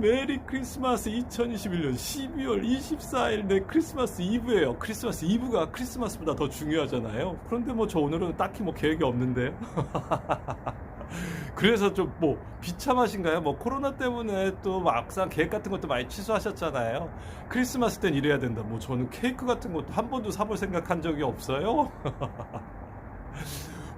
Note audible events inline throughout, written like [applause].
메리 크리스마스 2021년 12월 24일 내 크리스마스 이브예요. 크리스마스 이브가 크리스마스보다 더 중요하잖아요. 그런데 뭐 저 오늘은 딱히 뭐 계획이 없는데요. [laughs] 그래서 좀 뭐 비참하신가요? 뭐 코로나 때문에 또 막상 계획 같은 것도 많이 취소하셨잖아요. 크리스마스 땐 이래야 된다. 뭐 저는 케이크 같은 것도 한 번도 사볼 생각한 적이 없어요. [laughs]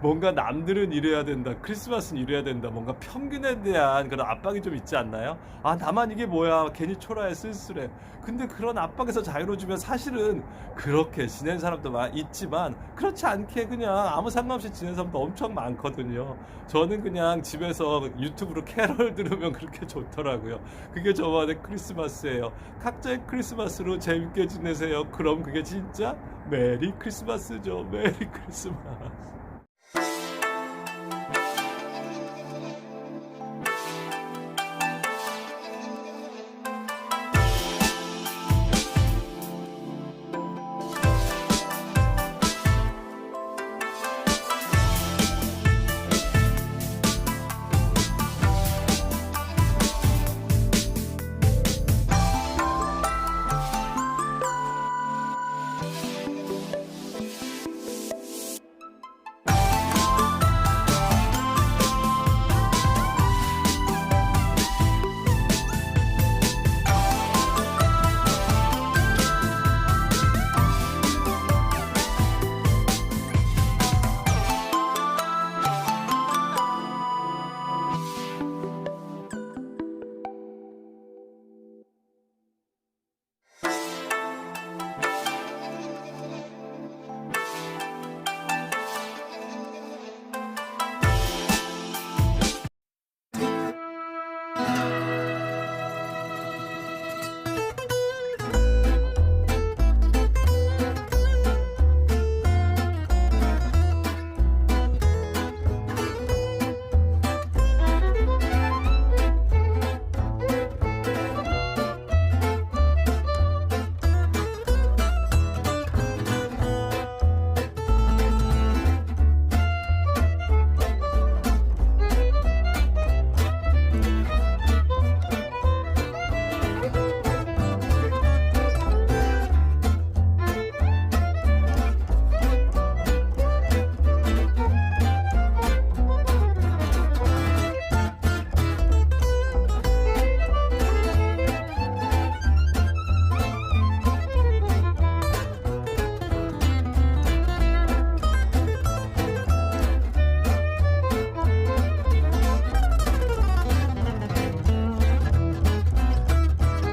뭔가 남들은 이래야 된다. 크리스마스는 이래야 된다. 뭔가 평균에 대한 그런 압박이 좀 있지 않나요? 아, 나만 이게 뭐야. 괜히 초라해, 쓸쓸해. 근데 그런 압박에서 자유로워지면 사실은 그렇게 지낸 사람도 많 있지만 그렇지 않게 그냥 아무 상관없이 지낸 사람도 엄청 많거든요. 저는 그냥 집에서 유튜브로 캐럴 들으면 그렇게 좋더라고요. 그게 저만의 크리스마스예요. 각자의 크리스마스로 재밌게 지내세요. 그럼 그게 진짜 메리 크리스마스죠. 메리 크리스마스.